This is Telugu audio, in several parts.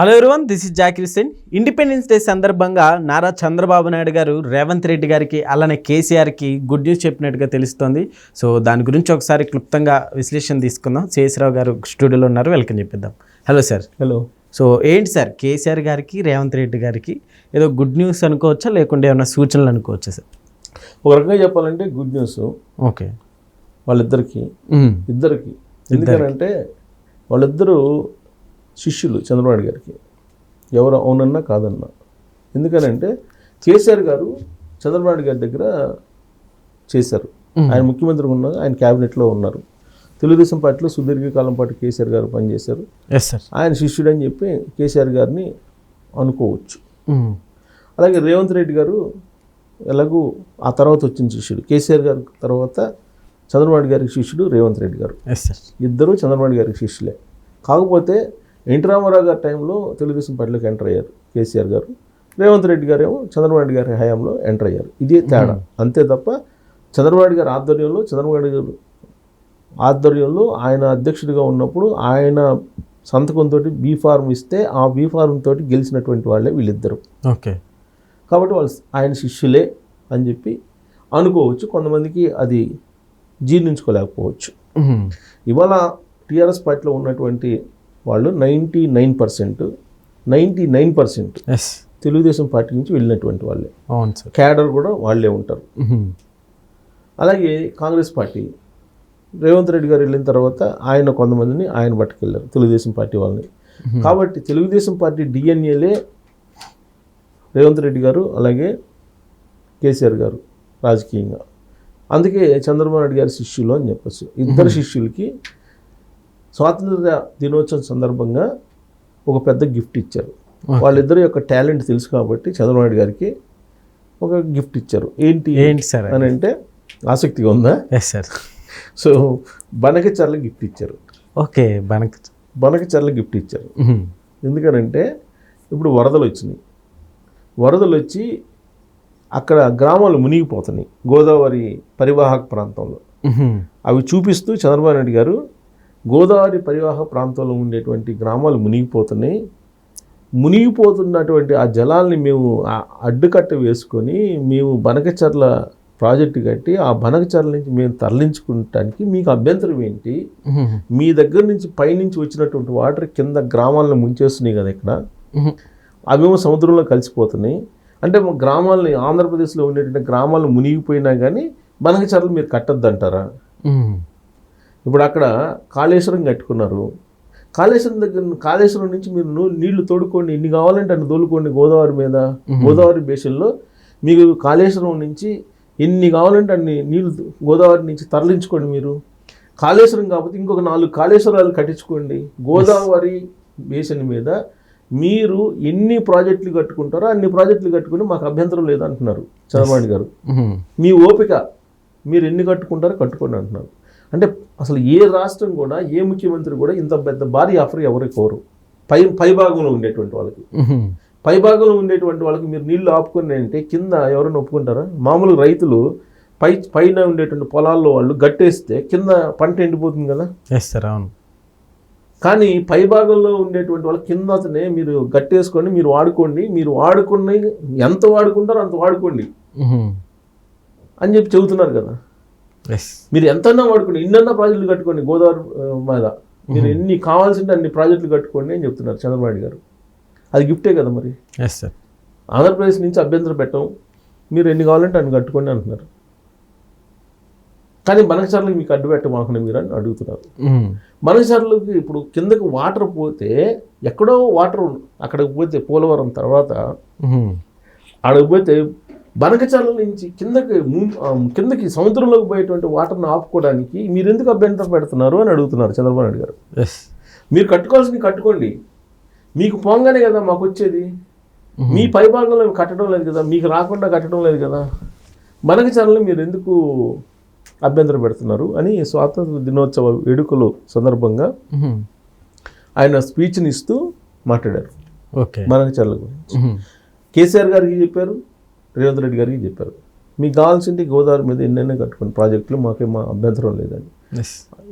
Hello everyone this is Zakir Hussain Independence Day సందర్భంగా నారా చంద్రబాబు నాయుడు గారు రేవంత్ రెడ్డి గారికి అలానే కేసీఆర్కి గుడ్ న్యూస్ చెప్పినట్టుగా తెలుస్తోంది. సో దాని గురించి ఒకసారి క్లుప్తంగా విశ్లేషణ తీసుకుందాం. శేషరావు గారు స్టూడియోలో ఉన్నారు. వెల్కమ్ చెప్పిద్దాం. హలో సార్ హలో సో ఏంటి సార్ కేసీఆర్ గారికి రేవంత్ రెడ్డి గారికి ఏదో గుడ్ న్యూస్ అనుకోవచ్చా? లేకుంటే ఏమైనా సూచనలు అనుకోవచ్చా సార్ ఒక రకంగా చెప్పాలంటే గుడ్ న్యూస్ ఓకే వాళ్ళిద్దరికి. మ్మ్. ఇద్దరికి. ఎందుకనంటే వాళ్ళిద్దరూ శిష్యులు చంద్రబాబు గారికి. ఎవరు అవునన్నా కాదన్నా. ఎందుకనంటే కేసీఆర్ గారు చంద్రబాబు గారి దగ్గర చేశారు. ఆయన ముఖ్యమంత్రి ఉన్నారు ఆయన క్యాబినెట్లో ఉన్నారు. తెలుగుదేశం పార్టీలో సుదీర్ఘకాలం పాటు కేసీఆర్ గారు పనిచేశారు. ఆయన శిష్యుడు అని చెప్పి కేసీఆర్ గారిని అనుకోవచ్చు. అలాగే రేవంత్ రెడ్డి గారు ఎలాగూ ఆ తర్వాత వచ్చిన శిష్యుడు. కేసీఆర్ గారి తర్వాత చంద్రబాబు గారికి శిష్యుడు రేవంత్ రెడ్డి గారు. ఇద్దరు చంద్రబాబు గారికి శిష్యులే. కాకపోతే ఎన్టీ రామారావు గారి టైంలో తెలుగుదేశం పార్టీలోకి ఎంటర్ అయ్యారు కేసీఆర్ గారు. రేవంత్ రెడ్డి గారు ఏమో చంద్రబాబు నాయుడు గారి హయాంలో ఎంటర్ అయ్యారు. ఇదే తేడా. అంతే తప్ప చంద్రబాబు గారి ఆధ్వర్యంలో చంద్రబాబు గారు ఆధ్వర్యంలో ఆయన అధ్యక్షుడిగా ఉన్నప్పుడు ఆయన సంతకంతో బీ ఫార్మ్ ఇస్తే ఆ బీ ఫార్మ్ తోటి గెలిచినటువంటి వాళ్ళే వీళ్ళిద్దరు. ఓకే. కాబట్టి వాళ్ళు ఆయన శిష్యులే అని చెప్పి అనుకోవచ్చు. కొంతమందికి అది జీర్ణించుకోలేకపోవచ్చు. ఇవాళ టీఆర్ఎస్ పార్టీలో ఉన్నటువంటి వాళ్ళు ninety nine percent ninety nine percent Telugu Desam party నుంచి వెళ్ళినటువంటి వాళ్ళే. అవును సార్. క్యాడర్ కూడా వాళ్ళే ఉంటారు. అలాగే కాంగ్రెస్ పార్టీ రేవంత్ రెడ్డి గారు వెళ్ళిన తర్వాత ఆయన కొంతమందిని ఆయన పట్టుకెళ్ళారు తెలుగుదేశం పార్టీ వాళ్ళని. కాబట్టి తెలుగుదేశం పార్టీ డిఎన్ఏలే రేవంత్ రెడ్డి గారు అలాగే కేసీఆర్ గారు రాజకీయంగా. అందుకే చంద్రబాబు నాయుడు గారి శిష్యులు అని చెప్పచ్చు. ఇద్దరు శిష్యులకి స్వాతంత్ర దినోత్సవం సందర్భంగా ఒక పెద్ద గిఫ్ట్ ఇచ్చారు. వాళ్ళిద్దరి యొక్క టాలెంట్ తెలుసు కాబట్టి చంద్రబాబు నాయుడు గారికి ఒక గిఫ్ట్ ఇచ్చారు. ఏంటి ఏంటి సార్ అని అంటే ఆసక్తిగా ఉందా? Yes sir so Banakacherla gift ఇచ్చారు. ఓకే బనక్ బనకచర్ల గిఫ్ట్ ఇచ్చారు. ఎందుకనంటే ఇప్పుడు వరదలు వచ్చినాయి. వరదలు వచ్చి అక్కడ గ్రామాలు మునిగిపోతున్నాయి. గోదావరి పరివాహక ప్రాంతంలో. అవి చూపిస్తూ చంద్రబాబు నాయుడు గారు గోదావరి పరివాహక ప్రాంతంలో ఉండేటువంటి గ్రామాలు మునిగిపోతున్నాయి మునిగిపోతున్నటువంటి ఆ జలాల్ని మేము అడ్డుకట్ట వేసుకొని మేము బనకచర్ల ప్రాజెక్టు కట్టి ఆ బనకచర్ల నుంచి మేము తరలించుకుంటానికి మీకు అభ్యంతరం ఏంటి. మీ దగ్గర నుంచి పైనుంచి వచ్చినటువంటి వాటర్ కింద గ్రామాలను ముంచేస్తున్నాయి కదా ఇక్కడ. అవేమో సముద్రంలో కలిసిపోతున్నాయి అంటే మా గ్రామాలని ఆంధ్రప్రదేశ్లో ఉండేటువంటి గ్రామాలు మునిగిపోయినా కానీ బనకచర్లు మీరు కట్టద్దు అంటారా. ఇప్పుడు అక్కడ కాళేశ్వరం కట్టుకున్నారు. కాళేశ్వరం దగ్గర కాళేశ్వరం నుంచి మీరు నీళ్ళు తోడుకోండి ఇన్ని కావాలంటే అన్ని తోలుకోండి గోదావరి మీద గోదావరి బేసిన్లో. మీకు కాళేశ్వరం నుంచి ఎన్ని కావాలంటే అన్ని నీళ్ళు గోదావరి నుంచి తరలించుకోండి మీరు. కాళేశ్వరం కాకపోతే ఇంకొక నాలుగు కాళేశ్వరాలు కట్టించుకోండి. గోదావరి బేసిన్ మీద మీరు ఎన్ని ప్రాజెక్టులు కట్టుకుంటారో అన్ని ప్రాజెక్టులు కట్టుకుని మాకు అభ్యంతరం లేదంటున్నారు చంద్రబాబు గారు. మీ ఓపిక మీరు ఎన్ని కట్టుకుంటారో కట్టుకోండి అంటున్నారు. అంటే అసలు ఏ రాష్ట్రం కూడా ఏ ముఖ్యమంత్రి కూడా ఇంత పెద్ద భారీ ఆఫర్ ఎవరు కోరు? పై పై భాగంలో ఉండేటువంటి వాళ్ళకి. మ్మ్. పై భాగంలో ఉండేటువంటి వాళ్ళకి మీరు నీళ్ళు ఆపుకొని అంటే కింద ఎవరైనా ఒప్పుకుంటారా? మామూలు రైతులు పై పైన ఉండేటువంటి పొలాల్లో వాళ్ళు గట్టేస్తే కింద పంట ఎండిపోతుంది కదా? ఎస్ సార్ అవును. కానీ పై భాగంలో ఉండేటువంటి వాళ్ళ కిందనే మీరు గట్టేసుకొని మీరు వాడుకోండి మీరు వాడుకుని ఎంత వాడుకుంటారో అంత వాడుకోండి. అని చెప్పి చెబుతున్నారు కదా. మీరు ఎంతన్నా వాడుకోండి. ఇన్నన్నా ప్రాజెక్టులు కట్టుకోండి గోదావరి మీద. మీరు ఎన్ని కావాల్సింటే అన్ని ప్రాజెక్టులు కట్టుకోండి అని చెప్తున్నారు చంద్రబాబు గారు. అది గిఫ్టే కదా మరి? ఎస్ సార్ ఆంధ్రప్రదేశ్ నుంచి అభ్యంతరం పెట్టం మీరు ఎన్ని కావాలంటే అన్ని కట్టుకోండి అంటున్నారు. కానీ బనకచర్లకు మీకు అడ్డు పెట్టమాకండి మీరు అని అడుగుతున్నారు. మ్మ్. బనకచర్లకి ఇప్పుడు కిందకి వాటర్ పోతే ఎక్కడో వాటర్ అక్కడికి పోతే పోలవరం తర్వాత. అక్కడికి పోతే బనకచర్ల నుంచి కిందకి కిందకి సముద్రంలోకి పోయేటువంటి వాటర్ని ఆపుకోవడానికి మీరు ఎందుకు అభ్యంతరం పెడుతున్నారు అని అడుగుతున్నారు చంద్రబాబు నాయుడు గారు. ఎస్ మీరు కట్టుకోవాల్సింది కట్టుకోండి. మీకు పోంగానే కదా మాకు వచ్చేది. మీ పై భాగంలో కట్టడం లేదు కదా మీకు రాకుండా కట్టడం లేదు కదా. బనకచర్లు మీరు ఎందుకు అభ్యంతరం పెడుతున్నారు అని స్వాతంత్ర దినోత్సవ వేడుకలు సందర్భంగా. ఆయన స్పీచ్ని ఇస్తూ మాట్లాడారు. ఓకే. బనకచర్ల గురించి. కేసీఆర్ గారికి చెప్పారు? రేవంత్ రెడ్డి గారికి చెప్పారు. మీకు కావాల్సింది గోదావరి మీద ఎన్నైనా కట్టుకుని ప్రాజెక్టులు మాకేం మా అభ్యంతరం లేదని.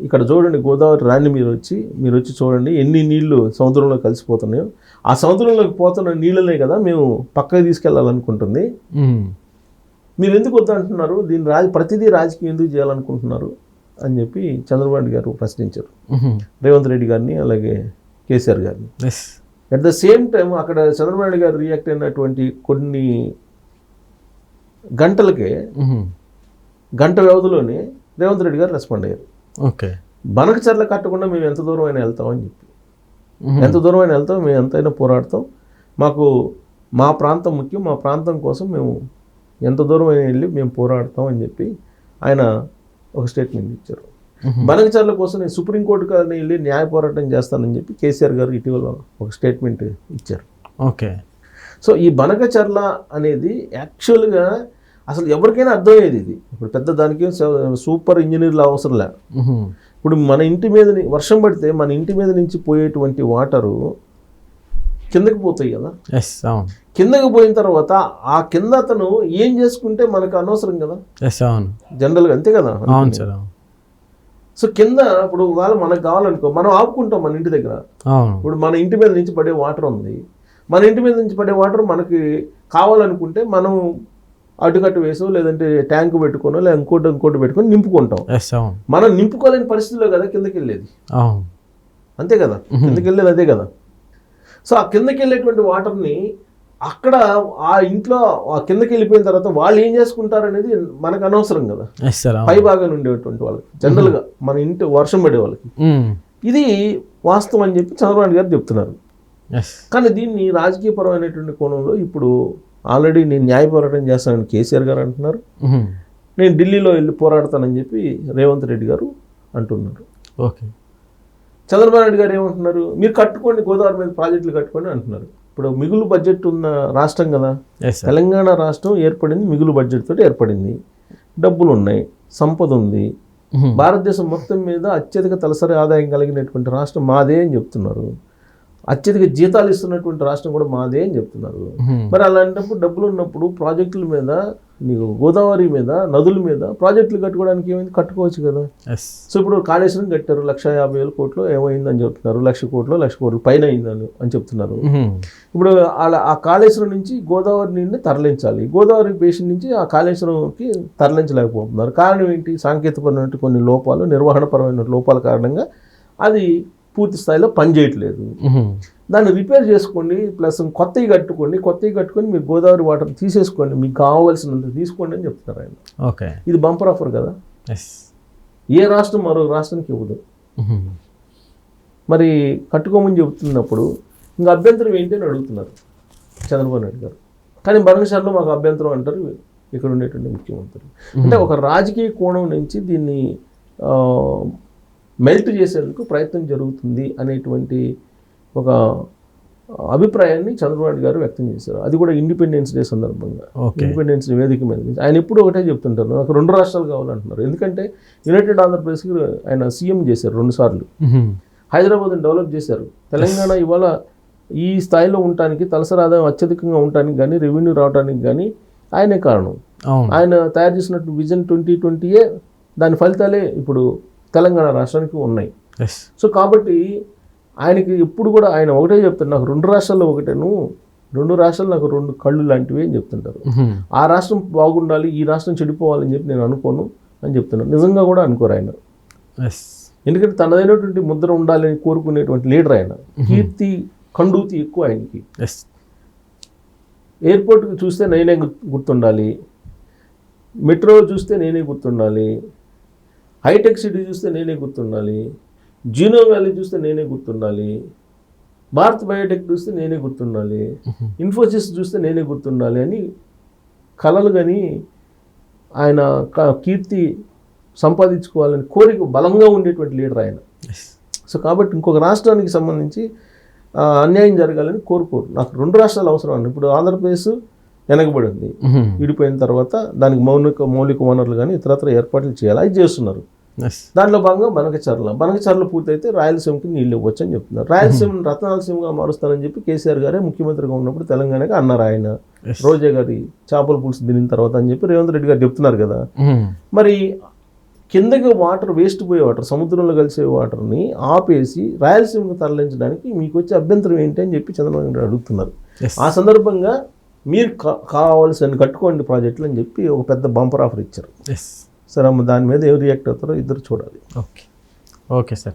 ఇక్కడ చూడండి గోదావరి రాణి మీరు వచ్చి మీరు వచ్చి చూడండి ఎన్ని నీళ్ళు సముద్రంలో కలిసిపోతున్నాయో. ఆ సముద్రంలోకి పోతున్న నీళ్ళనే కదా మేము పక్కకి తీసుకెళ్ళాలనుకుంటుంది. మీరు ఎందుకు వద్దంటున్నారు? దీని రాజ ప్రతిదీ రాజకీయం ఎందుకు చేయాలనుకుంటున్నారు? అని చెప్పి చంద్రబాబు గారు ప్రశ్నించారు. రేవంత్ రెడ్డి గారిని అలాగే కేసీఆర్ గారిని. అట్ ద సేమ్ టైం అక్కడ చంద్రబాబు గారు రియాక్ట్ అయినటువంటి కొన్ని గంటలకే గంట వ్యవధిలోనే రేవంత్ రెడ్డి గారు రెస్పాండ్ అయ్యారు. ఓకే. బనక చర్ల కట్టకుండా మేము ఎంత దూరం అయినా వెళ్తామని చెప్పి. ఎంత దూరం అయినా వెళ్తాం మేము ఎంతైనా పోరాడతాం. మాకు మా ప్రాంతం ముఖ్యం మా ప్రాంతం కోసం మేము ఎంత దూరం అయినా వెళ్ళి మేము పోరాడతాం అని చెప్పి ఆయన ఒక స్టేట్మెంట్ ఇచ్చారు. బనకచర్ల కోసం నేను సుప్రీంకోర్టు కానీ వెళ్ళి న్యాయ పోరాటం చేస్తానని చెప్పి కేసీఆర్ గారు ఇటీవల ఒక స్టేట్మెంట్ ఇచ్చారు. ఓకే. సో ఈ బనకచర్ల అనేది యాక్చువల్గా అసలు ఎవరికైనా అర్థమయ్యేది ఇది. ఇప్పుడు పెద్ద దానికి సూపర్ ఇంజనీర్లు అవసరం లే ఇప్పుడు మన ఇంటి మీద వర్షం పడితే మన ఇంటి మీద నుంచి పోయేటువంటి వాటరు కిందకి పోతాయి కదా. ఎస్ అవును. కిందకి పోయిన తర్వాత ఆ కింద అతను ఏం చేసుకుంటే మనకు అనవసరం కదా? ఎస్ అవును. జనరల్గా అంతే కదా? అవును సార్ సో కింద ఇప్పుడు ఒకవేళ మనకు కావాలనుకో మనం ఆపుకుంటాం మన ఇంటి దగ్గర. ఇప్పుడు మన ఇంటి మీద నుంచి పడే వాటర్ ఉంది. మన ఇంటి మీద నుంచి పడే వాటర్ మనకి కావాలనుకుంటే మనం అటుకట్టు వేసో లేదంటే ట్యాంక్ పెట్టుకోనో లేదా ఇంకోటి ఇంకోటి పెట్టుకొని నింపుకుంటాం. మనం నింపుకోలేని పరిస్థితిలో కదా కిందకి వెళ్ళేది అంతే కదా? కిందకి వెళ్ళేది అదే కదా? సో ఆ కిందకి వెళ్ళేటువంటి వాటర్ని అక్కడ ఆ ఇంట్లో ఆ కిందకి వెళ్ళిపోయిన తర్వాత వాళ్ళు ఏం చేసుకుంటారు అనేది మనకు అనవసరం కదా? పై భాగాన్ని ఉండేటువంటి వాళ్ళకి. జనరల్గా మన ఇంటి వర్షం పడే వాళ్ళకి. ఇది వాస్తవం అని చెప్పి చంద్రబాబు గారు చెప్తున్నారు. కానీ దీన్ని రాజకీయపరమైనటువంటి కోణంలో ఇప్పుడు ఆల్రెడీ నేను న్యాయ పోరాటం చేస్తానని కేసీఆర్ గారు అంటున్నారు. నేను ఢిల్లీలో వెళ్ళి పోరాడతానని చెప్పి రేవంత్ రెడ్డి గారు అంటున్నారు. ఓకే. చంద్రబాబు నాయుడు గారు ఏమంటున్నారు? మీరు కట్టుకోండి గోదావరి మీద ప్రాజెక్టులు కట్టుకోండి అంటున్నారు. ఇప్పుడు మిగులు బడ్జెట్ ఉన్న రాష్ట్రం కదా. తెలంగాణ రాష్ట్రం ఏర్పడింది మిగులు బడ్జెట్ తోటి ఏర్పడింది. డబ్బులు ఉన్నాయి సంపద ఉంది. భారతదేశం మొత్తం మీద అత్యధిక తలసరి ఆదాయం కలిగినటువంటి రాష్ట్రం మాదే అని చెప్తున్నారు. అత్యధిక జీతాలు ఇస్తున్నటువంటి రాష్ట్రం కూడా మాదే అని చెప్తున్నారు. మరి అలాంటప్పుడు డబ్బులు ఉన్నప్పుడు ప్రాజెక్టుల మీద నీకు గోదావరి మీద నదుల మీద ప్రాజెక్టులు కట్టుకోవడానికి ఏమైంది? కట్టుకోవచ్చు కదా. సో ఇప్పుడు కాళేశ్వరం కట్టారు లక్ష యాభై వేల కోట్లు ఏమైందని చెప్తున్నారు. లక్ష కోట్లు లక్ష కోట్లు పైన అయిందని అని చెప్తున్నారు. ఇప్పుడు అలా ఆ కాళేశ్వరం నుంచి గోదావరి నీళ్ళని తరలించాలి. గోదావరి బేసిన్ నుంచి ఆ కాళేశ్వరంకి తరలించలేకపోతున్నారు. కారణం ఏంటి? సాంకేతికపరమైన కొన్ని లోపాలు నిర్వహణపరమైన లోపాల కారణంగా అది పూర్తి స్థాయిలో పనిచేయట్లేదు. దాన్ని రిపేర్ చేసుకోండి ప్లస్ కొత్తవి కట్టుకోండి కొత్తవి కట్టుకొని మీరు గోదావరి వాటర్ తీసేసుకోండి మీకు కావాల్సినంత తీసుకోండి అని చెప్తున్నారు ఆయన. ఓకే. ఇది బంపర్ ఆఫర్ కదా? ఎస్. ఏ రాష్ట్రం మరో రాష్ట్రానికి ఇవ్వదు. మరి కట్టుకోమని చెబుతున్నప్పుడు ఇంకా అభ్యంతరం ఏంటి అని అడుగుతున్నారు చంద్రబాబు నాయుడు గారు. కానీ బరణశాలలో మాకు అభ్యంతరం అంటారు ఇక్కడ ఉండేటువంటి ముఖ్యమంత్రి. అంటే ఒక రాజకీయ కోణం నుంచి దీన్ని మెల్ట్ చేసేందుకు ప్రయత్నం జరుగుతుంది అనేటువంటి ఒక అభిప్రాయాన్ని చంద్రబాబు గారు వ్యక్తం చేశారు. అది కూడా ఇండిపెండెన్స్ డే సందర్భంగా. ఇండిపెండెన్స్ డే వేదిక మీద ఆయన ఎప్పుడు ఒకటే చెప్తుంటారు. నాకు రెండు రాష్ట్రాలు కావాలంటున్నారు. ఎందుకంటే యునైటెడ్ ఆంధ్రప్రదేశ్కి ఆయన సీఎం చేశారు రెండు సార్లు. హైదరాబాద్ని డెవలప్ చేశారు. తెలంగాణ ఇవాళ ఈ స్థాయిలో ఉండటానికి తలసరి ఆదాయం అత్యధికంగా ఉండటానికి కానీ రెవెన్యూ రావడానికి కానీ ఆయనే కారణం. ఆయన తయారు చేసినట్టు విజన్ ట్వంటీ ట్వంటీయే దాని ఫలితాలే ఇప్పుడు తెలంగాణ రాష్ట్రానికి ఉన్నాయి. సో కాబట్టి ఆయనకి ఎప్పుడు కూడా ఆయన ఒకటే చెప్తారు నాకు రెండు రాష్ట్రాల్లో ఒకటేను రెండు రాష్ట్రాలు నాకు రెండు కళ్ళు లాంటివి అని చెప్తుంటారు. ఆ రాష్ట్రం బాగుండాలి ఈ రాష్ట్రం చెడిపోవాలని చెప్పి నేను అనుకోను అని చెప్తున్నాను నిజంగా కూడా అనుకోరు ఆయన. ఎందుకంటే తనదైనటువంటి ముద్ర ఉండాలని కోరుకునేటువంటి లీడర్ ఆయన. కీర్తి కండూతి ఎక్కువ ఆయనకి. ఎయిర్పోర్ట్కి చూస్తే నేనే గుర్తు- గుర్తుండాలి. మెట్రో చూస్తే నేనే గుర్తుండాలి. హైటెక్ సిటీ చూస్తే నేనే గుర్తుండాలి జీనో వ్యాలీ చూస్తే నేనే గుర్తుండాలి భారత్ బయోటెక్ చూస్తే నేనే గుర్తుండాలి ఇన్ఫోసిస్ చూస్తే నేనే గుర్తుండాలి అని కలలు కానీ ఆయన కీర్తి సంపాదించుకోవాలని కోరిక బలంగా ఉండేటువంటి లీడర్ ఆయన. సో కాబట్టి ఇంకొక రాష్ట్రానికి సంబంధించి అన్యాయం జరగాలని కోరుకోరు. నాకు రెండు రాష్ట్రాలు అవసరం. అండి ఇప్పుడు ఆంధ్రప్రదేశ్ వెనకబడి ఉంది విడిపోయిన తర్వాత దానికి మౌలిక మౌలిక వనరులు కానీ ఇతరత్ర ఏర్పాట్లు చేయాలి. అది చేస్తున్నారు. దాంట్లో భాగంగా బనకచర్ల. బనకచర్ల పూర్తయితే రాయలసీమకి నీళ్ళు ఇవ్వచ్చు అని చెప్తున్నారు రాయలసీమను రత్నాలసీమగా మారుస్తానని చెప్పి కేసీఆర్ గారే ముఖ్యమంత్రిగా ఉన్నప్పుడు తెలంగాణకి అన్నారు ఆయన. రోజా గారి చేపల పులుసు తినిన తర్వాత అని చెప్పి రేవంత్ రెడ్డి గారు చెప్తున్నారు కదా. మరి కిందకి వాటర్ వేస్ట్ పోయే వాటర్ సముద్రంలో కలిసే వాటర్ని ఆపేసి రాయలసీమకు తరలించడానికి మీకు వచ్చే అభ్యంతరం ఏంటి అని చెప్పి చంద్రబాబు నాయుడు అడుగుతున్నారు. ఆ సందర్భంగా మీరు కా- కావాల్సిన కట్టుకోండి ప్రాజెక్టులు అని చెప్పి ఒక పెద్ద బంపర్ ఆఫర్ ఇచ్చారు. ఎస్ సరే అమ్మ దాని మీద ఏం రియాక్ట్ అవుతారో ఇద్దరు చూడాలి. Okay okay sir